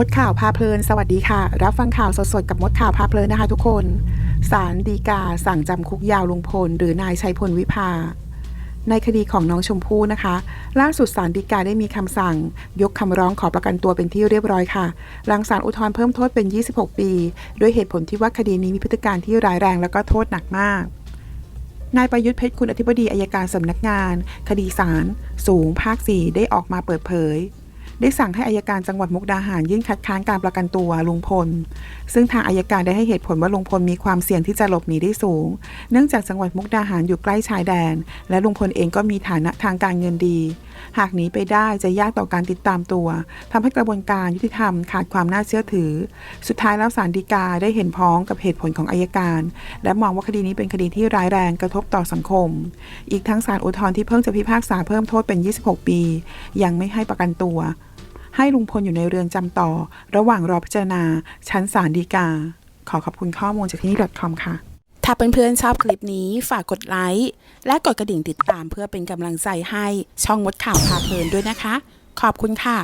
มดข่าวพาเพลิน สวัสดีค่ะ รับฟังข่าวสดๆ กับมดข่าวพาเพลินนะคะทุกคนศาลฎีกาสั่งจำคุกยาวลุงพล หรือนายชัยพลวิภา ในคดีของน้องชมพู่นะคะ ล่าสุดศาลฎีกาได้มีคำสั่ง ยกคำร้องขอประกันตัวเป็นที่เรียบร้อยค่ะ หลังศาลอุทธรณ์เพิ่มโทษเป็น 26 ปี ด้วยเหตุผลที่ว่าคดีนี้มีพฤติการที่ร้ายแรงและก็โทษหนักมากนายประยุทธ์เพชรคุณอธิบดีอายการสำนักงาน คดีศาลสูงภาค 4 ได้ออกมาเปิดเผย ได้สั่งให้อายการจังหวัดมุกดาหารยื่นคัดค้านการประกันตัวลุงพล ซึ่งทางอายการได้ให้เหตุผลว่าลุงพลมีความเสี่ยงที่จะหลบหนีได้สูง เนื่องจากจังหวัดมุกดาหารอยู่ใกล้ชายแดน และลุงพลเองก็มีฐานะทางการเงินดี หากหนีไปได้จะยากต่อการติดตามตัวทำให้กระบวนการยุติธรรมขาดความน่าเชื่อถือ สุดท้ายแล้วศาลฎีกาได้เห็นพ้องกับเหตุผลของอายการ และมองว่าคดีนี้เป็นคดีที่ร้ายแรงกระทบต่อสังคม อีกทั้งศาลอุทธรณ์ที่เพิ่งจะพิพากษาเพิ่มโทษเป็น 26 ปี ยังไม่ให้ประกันตัว ให้ลุงพลอยู่ในเรือนจำต่อ ระหว่างรอพิจารณา ชั้นศาลฎีกา ขอขอบคุณข้อมูลจากที่นี่ .com ค่ะ ถ้าเพื่อนๆชอบคลิปนี้ฝากกดไลค์และกดกระดิ่งติดตามเพื่อเป็นกำลังใจให้ช่องมดข่าวพาเพลินด้วยนะคะ ขอบคุณค่ะ